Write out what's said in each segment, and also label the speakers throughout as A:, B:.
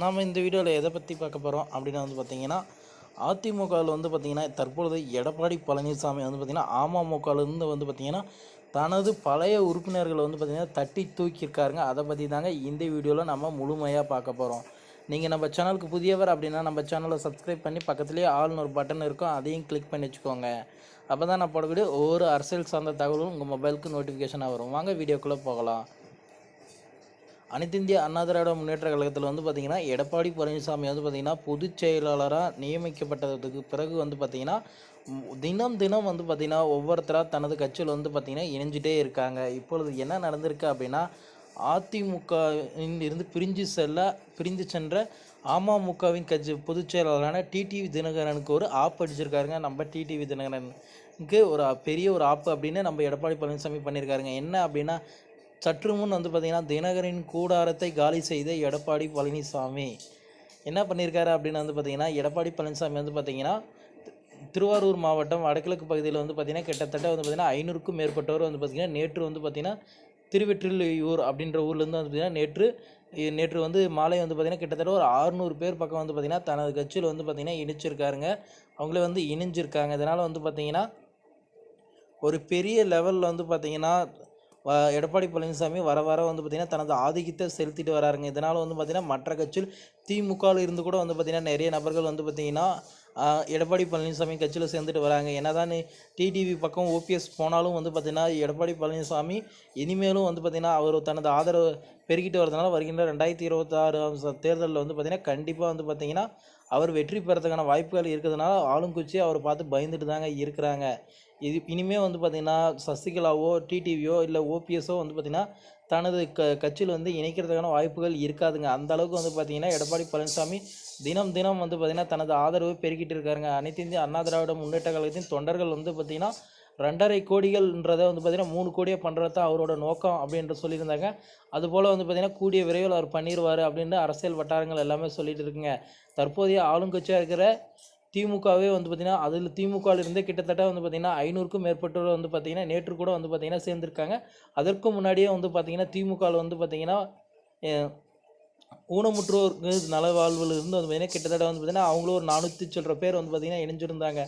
A: நாம் இந்த வீடியோவில் எதை பற்றி பார்க்க போகிறோம் அப்படின்னு வந்து பார்த்தீங்கன்னா அதிமுகவில் வந்து பார்த்திங்கன்னா தற்பொழுது எடப்பாடி பழனிசாமி வந்து பார்த்திங்கன்னா அமமுகவிலேருந்து வந்து பார்த்திங்கன்னா தனது பழைய உறுப்பினர்களை வந்து பார்த்திங்கன்னா தட்டி தூக்கியிருக்காருங்க. அதை பற்றி தாங்க இந்த வீடியோவில் நம்ம முழுமையாக பார்க்க போகிறோம் நீங்கள் நம்ம சேனலுக்கு புதியவர் அப்படின்னா நம்ம சேனலை சப்ஸ்கிரைப் பண்ணி பக்கத்துலேயே ஆள்னு ஒரு பட்டன் இருக்கும். அதையும் கிளிக் பண்ணி வச்சுக்கோங்க. அப்போ தான் நான் போடக்கூடிய ஒவ்வொரு அரசியல் சார்ந்த தகவலும் உங்கள் மொபைலுக்கு நோட்டிஃபிகேஷனாக வரும். வாங்க வீடியோக்குள்ளே போகலாம். அனைத்து இந்திய அண்ணா திராவிட முன்னேற்ற கழகத்தில் வந்து பார்த்திங்கன்னா எடப்பாடி பழனிசாமி வந்து பார்த்திங்கன்னா பொதுச் செயலாளராக நியமிக்கப்பட்டதுக்கு பிறகு வந்து பார்த்திங்கன்னா தினம் தினம் வந்து பார்த்திங்கன்னா ஒவ்வொருத்தராக தனது கட்சியில் வந்து பார்த்திங்கன்னா இணைஞ்சிட்டே இருக்காங்க. இப்பொழுது என்ன நடந்திருக்கு அப்படின்னா அதிமுக இருந்து பிரிஞ்சு செல்ல பிரிந்து சென்ற அமமுகவின் கட்சி பொதுச் செயலாளரான டிடிவி தினகரனுக்கு ஒரு ஆப் அடிச்சிருக்காருங்க. நம்ம டிடிவி தினகரனுக்கு ஒரு பெரிய ஒரு ஆப்பு அப்படின்னு நம்ம எடப்பாடி பழனிசாமி பண்ணியிருக்காருங்க. என்ன அப்படின்னா சற்று முன் வந்து பார்த்திங்கன்னா தினகரின் கூடாரத்தை காலி செய்த எடப்பாடி பழனிசாமி என்ன பண்ணியிருக்காரு அப்படின்னு வந்து பார்த்திங்கன்னா எடப்பாடி பழனிசாமி வந்து பார்த்திங்கன்னா திருவாரூர் மாவட்டம் வடகிழக்கு பகுதியில் வந்து பார்த்திங்கன்னா கிட்டத்தட்ட வந்து பார்த்திங்கன்னா ஐநூறுக்கும் மேற்பட்டவர் வந்து பார்த்திங்கன்னா நேற்று வந்து பார்த்திங்கன்னா திருவெற்றிலையூர் அப்படின்ற ஊர்லேருந்து வந்து பார்த்திங்கன்னா நேற்று நேற்று வந்து மாலை வந்து பார்த்திங்கன்னா கிட்டத்தட்ட ஒரு ஆறுநூறு பேர் பக்கம் வந்து பார்த்திங்கன்னா தனது கட்சியில் வந்து பார்த்திங்கன்னா இணைச்சிருக்காருங்க அவங்களே வந்து இணைஞ்சிருக்காங்க இதனால் வந்து பார்த்திங்கன்னா ஒரு பெரிய லெவலில் வந்து பார்த்திங்கன்னா எடப்பாடி பழனிசாமி வர வர வந்து பார்த்திங்கன்னா தனது ஆதிக்கத்தை செலுத்திட்டு வராருங்க. இதனால் வந்து பார்த்திங்கன்னா மற்ற கட்சியில் திமுகவில் இருந்து கூட வந்து பார்த்திங்கன்னா நிறைய நபர்கள் வந்து பார்த்திங்கன்னா எடப்பாடி பழனிசாமி கட்சியில் சேர்ந்துட்டு வராங்க. என்னதான் டிடிவி பக்கம் ஓபிஎஸ் போனாலும் வந்து பார்த்திங்கன்னா எடப்பாடி பழனிசாமி இனிமேலும் வந்து பார்த்திங்கன்னா அவர் தனது ஆதரவு பெருகிட்டு வரதுனால வருகின்ற ரெண்டாயிரத்தி இருபத்தாறு தேர்தலில் வந்து பார்த்திங்கன்னா கண்டிப்பாக வந்து பார்த்திங்கன்னா அவர் வெற்றி பெறத்துக்கான வாய்ப்புகள் இருக்கிறதுனால ஆளுங்கட்சி அவர் பார்த்து பயந்துட்டு தாங்க இருக்கிறாங்க. இது இனிமே வந்து பார்த்திங்கன்னா சசிகலாவோ டிடிவியோ இல்லை ஓபிஎஸோ வந்து பார்த்திங்கன்னா தனது க கட்சியில் வந்து இணைக்கிறதுக்கான வாய்ப்புகள் இருக்காதுங்க. அந்த அளவுக்கு வந்து பார்த்திங்கன்னா எடப்பாடி பழனிசாமி தினம் தினம் வந்து பார்த்திங்கன்னா தனது ஆதரவை பெருக்கிட்டு இருக்காருங்க. அனைத்து இந்திய அண்ணா திராவிட முன்னேற்ற கழகத்தின் தொண்டர்கள் வந்து பார்த்திங்கன்னா ரெண்டரை கோடிகள்ன்றதை வந்து பார்த்திங்கன்னா மூணு கோடியை பண்ணுறது தான் அவரோட நோக்கம் அப்படின்ற சொல்லியிருந்தாங்க. அதுபோல் வந்து பார்த்திங்கன்னா கூடிய விரைவில் அவர் பண்ணிடுவார் அப்படின்னு அரசியல் வட்டாரங்கள் எல்லாமே சொல்லிட்டு இருக்குங்க. தற்போதைய ஆளுங்கட்சியாக இருக்கிற திமுகவே வந்து பார்த்திங்கன்னா அதில் திமுகவில் இருந்தே கிட்டத்தட்ட வந்து பார்த்திங்கன்னா ஐநூறுக்கும் மேற்பட்டோர் வந்து பார்த்திங்கன்னா நேற்று கூட வந்து பார்த்திங்கன்னா சேர்ந்துருக்காங்க. அதற்கு முன்னாடியே வந்து பார்த்திங்கன்னா திமுகவில் வந்து பார்த்திங்கன்னா ஊனமுற்றோருக்கு ஊனமுற்றோர் நலவாழ்வில் இருந்து வந்து பார்த்திங்கன்னா கிட்டத்தட்ட வந்து பார்த்திங்கன்னா அவங்களும் ஒரு நானூற்றி சில்லற பேர் வந்து பார்த்திங்கன்னா இணைஞ்சிருந்தாங்க.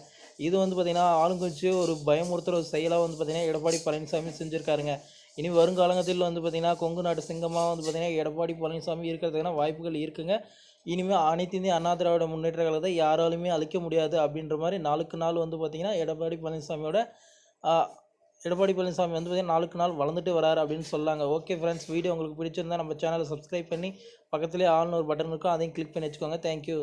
A: இது வந்து பார்த்திங்கன்னா ஆளுங்கட்சி ஒரு பயமுறுத்துகிற ஒரு செயலாக வந்து பார்த்திங்கன்னா எடப்பாடி பழனிசாமி செஞ்சுருக்காருங்க. இனி வருங்காலத்தில் வந்து பார்த்திங்கன்னா கொங்கு நாட்டு சிங்கமாக வந்து பார்த்திங்கன்னா எடப்பாடி பழனிசாமி இருக்கிறதுக்கான வாய்ப்புகள் இருக்குங்க. இனிமேல் அனைத்து இந்திய அண்ணா திராவிட முன்னேற்ற கழகத்தை யாராலுமே அழிக்க முடியாது அப்படின்ற மாதிரி நாளுக்கு நாள் வந்து பார்த்திங்கன்னா எடப்பாடி பழனிசாமியோட எடப்பாடி பழனிசாமி வந்து பார்த்திங்கன்னா நாளுக்கு நாள் வளர்ந்துட்டு வராரு அப்படின்னு சொல்லாங்க. ஓகே ஃப்ரெண்ட்ஸ் வீடியோ உங்களுக்கு பிடிச்சிருந்தா நம்ம சேனலை சப்ஸ்கிரைப் பண்ணி பக்கத்துலேயே ஆல்னு ஒரு பட்டன் இருக்கும். அதையும் கிளிக் பண்ணி வச்சுக்கோங்க. தேங்க்யூ